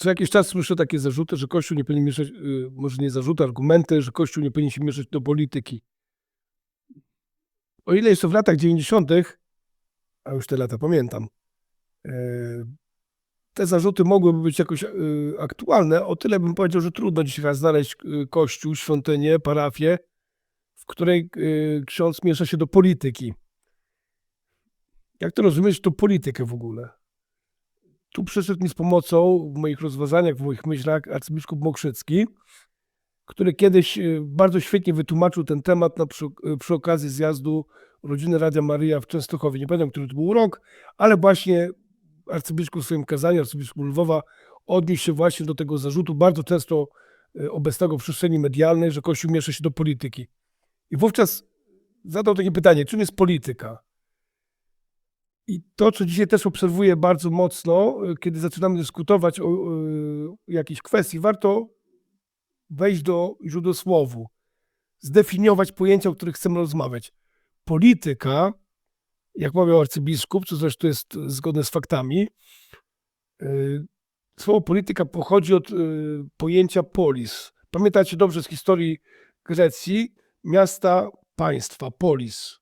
co jakiś czas słyszę takie zarzuty, że Kościół nie powinien mieszać, y, może nie zarzuty, argumenty, że Kościół nie powinien się mieszać do polityki. O ile jeszcze w latach 90., a już te lata pamiętam, e, te zarzuty mogłyby być jakoś y, aktualne, o tyle bym powiedział, że trudno dzisiaj znaleźć y, kościół, świątynię, parafię, w której ksiądz miesza się do polityki. Jak to rozumieć, to politykę w ogóle? Tu przyszedł mi z pomocą w moich rozważaniach, w moich myślach arcybiskup Mokrzycki, który kiedyś y, bardzo świetnie wytłumaczył ten temat na przy, y, przy okazji zjazdu rodziny Radia Maryja w Częstochowie. Nie pamiętam, który to był rok, ale właśnie arcybiskup w swoim kazaniu, arcybiskup Lwowa, odniósł się właśnie do tego zarzutu bardzo często y, obecnego w przestrzeni medialnej, że Kościół miesza się do polityki. I wówczas zadał takie pytanie, czym jest polityka? I to, co dzisiaj też obserwuję bardzo mocno, y, kiedy zaczynamy dyskutować o y, jakiejś kwestii, warto wejść do źródłosłowu, zdefiniować pojęcia, o których chcemy rozmawiać. Polityka, jak mawiał arcybiskup, co zresztą jest zgodne z faktami, y, słowo polityka pochodzi od y, pojęcia polis. Pamiętacie dobrze z historii Grecji, miasta, państwa, polis.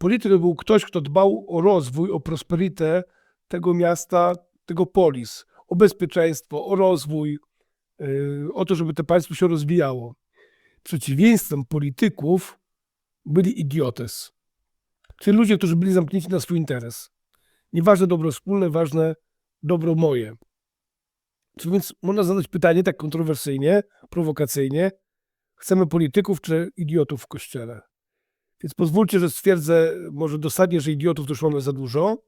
Polityk był ktoś, kto dbał o rozwój, o prosperitę tego miasta, tego polis, o bezpieczeństwo, o rozwój, yy, o to, żeby to państwo się rozwijało. Przeciwieństwem polityków byli idiotes. Czyli ludzie, którzy byli zamknięci na swój interes. Nieważne dobro wspólne, ważne dobro moje. Czy więc można zadać pytanie tak kontrowersyjnie, prowokacyjnie, chcemy polityków czy idiotów w kościele? Więc pozwólcie, że stwierdzę może dosadnie, że idiotów to już mamy za dużo,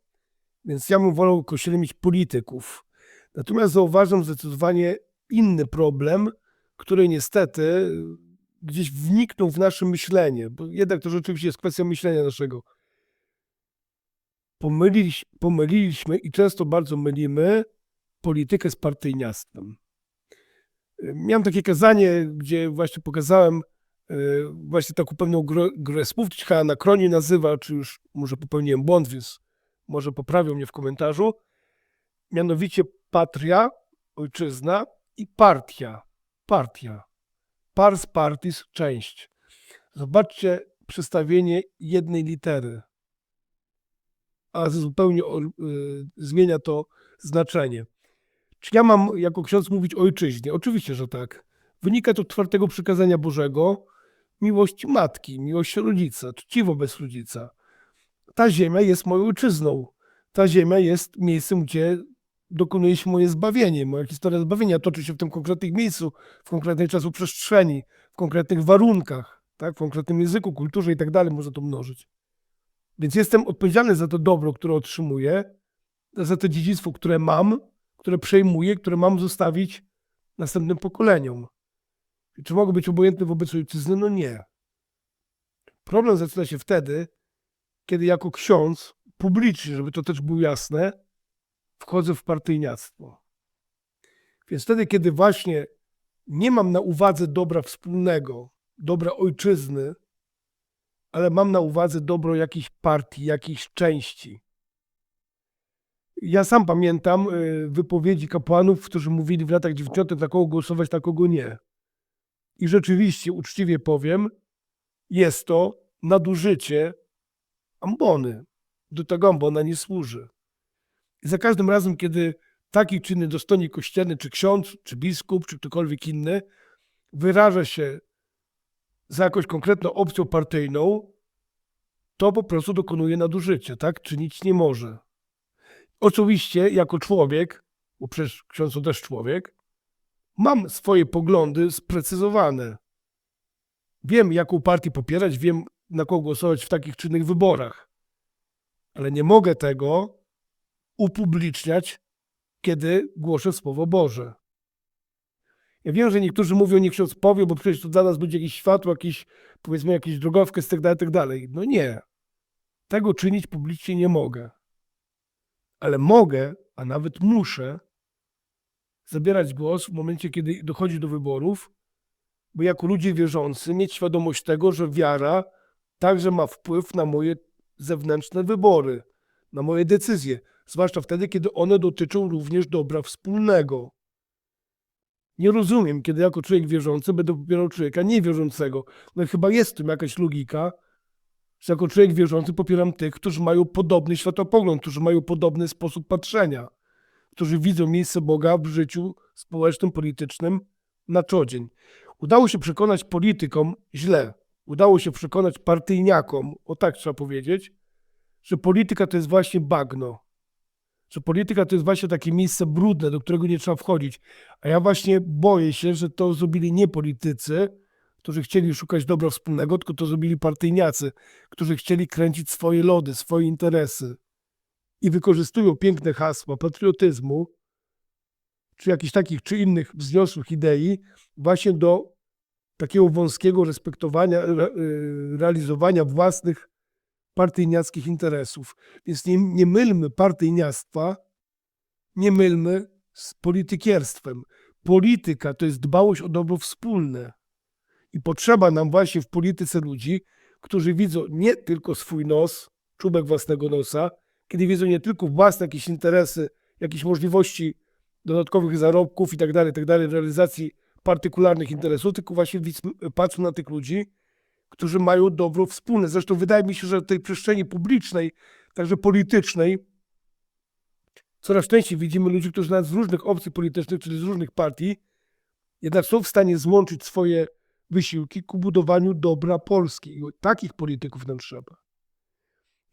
więc ja bym wolał kościele mieć polityków. Natomiast zauważam zdecydowanie inny problem, który niestety gdzieś wniknął w nasze myślenie, bo jednak to rzeczywiście jest kwestia myślenia naszego. Pomyliliś, pomyliliśmy i często bardzo mylimy politykę z partyjniactwem. Miałem takie kazanie, gdzie właśnie pokazałem właśnie taką pewną grę, grę słów, chyba anakronie nazywa, czy już może popełniłem błąd, więc może poprawią mnie w komentarzu. Mianowicie patria, ojczyzna i partia, partia. Pars partis, część. Zobaczcie przestawienie jednej litery, a zupełnie y, zmienia to znaczenie. Czy ja mam jako ksiądz mówić o ojczyźnie? Oczywiście, że tak. Wynika to z czwartego przykazania Bożego, miłości matki, miłości rodzica, czci wobec rodzica. Ta ziemia jest moją ojczyzną. Ta ziemia jest miejscem, gdzie dokonuje się moje zbawienie. Moja historia zbawienia toczy się w tym konkretnym miejscu, w konkretnej czasu przestrzeni, w konkretnych warunkach, tak? w konkretnym języku, kulturze i tak dalej, można to mnożyć. Więc jestem odpowiedzialny za to dobro, które otrzymuję, za to dziedzictwo, które mam, które przejmuję, które mam zostawić następnym pokoleniom. Czy mogę być obojętny wobec ojczyzny? No nie. Problem zaczyna się wtedy, kiedy jako ksiądz publicznie, żeby to też było jasne, wchodzę w partyjniactwo. Więc wtedy, kiedy właśnie nie mam na uwadze dobra wspólnego, dobra ojczyzny, ale mam na uwadze dobro jakiejś partii, jakiejś części. Ja sam pamiętam y, wypowiedzi kapłanów, którzy mówili w latach 90. na kogo głosować, na kogo nie. I rzeczywiście, uczciwie powiem, jest to nadużycie ambony. Do tego ambona nie służy. I za każdym razem, kiedy taki czynny dostojnik kościelny, czy ksiądz, czy biskup, czy ktokolwiek inny, wyraża się za jakąś konkretną opcją partyjną, to po prostu dokonuje nadużycia, tak? Czynić nie może. Oczywiście, jako człowiek, bo przecież ksiądz to też człowiek, mam swoje poglądy sprecyzowane. Wiem, jaką partię popierać, wiem, na kogo głosować w takich czy innych wyborach. Ale nie mogę tego upubliczniać, kiedy głoszę Słowo Boże. Ja wiem, że niektórzy mówią, niech ksiądz powie, bo przecież to dla nas będzie jakieś światło, jakieś, powiedzmy, jakieś drogowskaz, tak dalej, tak dalej. No nie. Tego czynić publicznie nie mogę. Ale mogę, a nawet muszę, zabierać głos w momencie, kiedy dochodzi do wyborów, bo jako ludzie wierzący mieć świadomość tego, że wiara także ma wpływ na moje zewnętrzne wybory, na moje decyzje. zwłaszcza wtedy, kiedy one dotyczą również dobra wspólnego. Nie rozumiem, kiedy jako człowiek wierzący będę popierał człowieka niewierzącego. No chyba jest w tym jakaś logika, że jako człowiek wierzący popieram tych, którzy mają podobny światopogląd, którzy mają podobny sposób patrzenia, którzy widzą miejsce Boga w życiu społecznym, politycznym na co dzień. Udało się przekonać politykom źle. Udało się przekonać partyjniakom, o tak trzeba powiedzieć, że polityka to jest właśnie bagno. Że polityka to jest właśnie takie miejsce brudne, do którego nie trzeba wchodzić. A ja właśnie boję się, że to zrobili nie politycy, którzy chcieli szukać dobra wspólnego, tylko to zrobili partyjniacy, którzy chcieli kręcić swoje lody, swoje interesy. I wykorzystują piękne hasła patriotyzmu, czy jakichś takich, czy innych wzniosłych idei, właśnie do takiego wąskiego respektowania, re, y, realizowania własnych partyjniackich interesów. Więc nie, nie mylmy partyjniactwa, nie mylmy z politykierstwem. Polityka to jest dbałość o dobro wspólne. I potrzeba nam właśnie w polityce ludzi, którzy widzą nie tylko swój nos, czubek własnego nosa, kiedy widzą nie tylko własne jakieś interesy, jakieś możliwości dodatkowych zarobków i tak dalej, tak dalej, realizacji partykularnych interesów, tylko właśnie patrzą na tych ludzi, którzy mają dobro wspólne. Zresztą wydaje mi się, że w tej przestrzeni publicznej, także politycznej, coraz częściej widzimy ludzi, którzy nawet z różnych opcji politycznych, czyli z różnych partii, jednak są w stanie złączyć swoje wysiłki ku budowaniu dobra Polski. I takich polityków nam trzeba.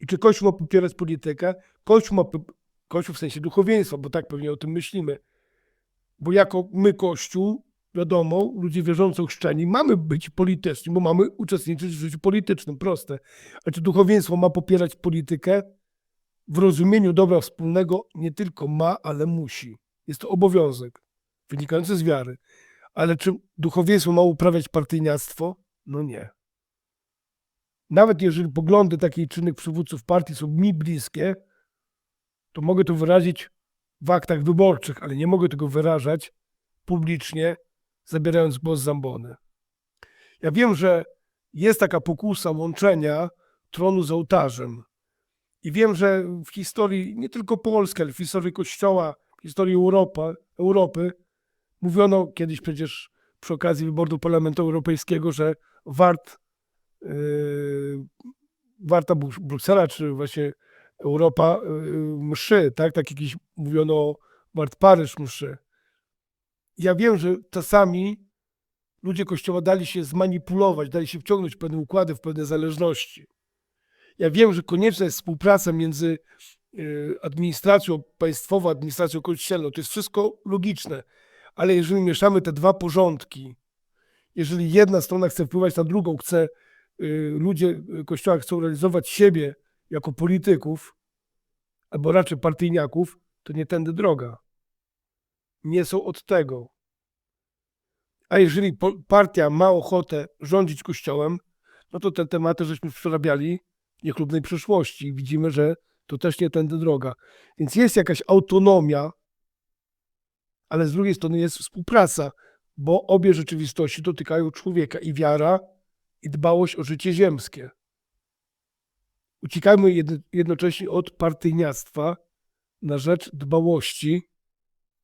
I czy Kościół ma popierać politykę? Kościół ma, Kościół w sensie duchowieństwa, bo tak pewnie o tym myślimy. Bo jako my, Kościół, wiadomo, ludzie wierzący, chrzczeni, mamy być polityczni, bo mamy uczestniczyć w życiu politycznym, proste. A czy duchowieństwo ma popierać politykę? W rozumieniu dobra wspólnego nie tylko ma, ale musi. Jest to obowiązek wynikający z wiary. Ale czy duchowieństwo ma uprawiać partyjniactwo? No nie. Nawet jeżeli poglądy takich czy innych przywódców partii są mi bliskie, to mogę to wyrazić w aktach wyborczych, ale nie mogę tego wyrażać publicznie, zabierając głos z. Ja wiem, że jest taka pokusa łączenia tronu z ołtarzem. I wiem, że w historii nie tylko Polski, ale w historii Kościoła, w historii Europa, Europy, mówiono kiedyś przecież przy okazji wyboru Parlamentu Europejskiego, że wart, warta Bruk- Bruksela, czy właśnie Europa yy, mszy, tak? Tak jakiś mówiono wart Paryż mszy. Ja wiem, że czasami ludzie Kościoła dali się zmanipulować, dali się wciągnąć w pewne układy, w pewne zależności. Ja wiem, że konieczna jest współpraca między y, administracją państwową, administracją kościelną. To jest wszystko logiczne. Ale jeżeli mieszamy te dwa porządki, jeżeli jedna strona chce wpływać na drugą, chce, ludzie y, Kościoła chcą realizować siebie jako polityków, albo raczej partyjniaków, to nie tędy droga. Nie są od tego. A jeżeli partia ma ochotę rządzić Kościołem, no to te tematy żeśmy przerabiali w niechlubnej przyszłości widzimy, że to też nie tędy droga. Więc jest jakaś autonomia, ale z drugiej strony jest współpraca, bo obie rzeczywistości dotykają człowieka i wiara, i dbałość o życie ziemskie. Uciekajmy jed- jednocześnie od partyjniactwa na rzecz dbałości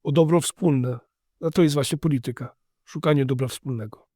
o dobro wspólne. A to jest właśnie polityka. Szukanie dobra wspólnego.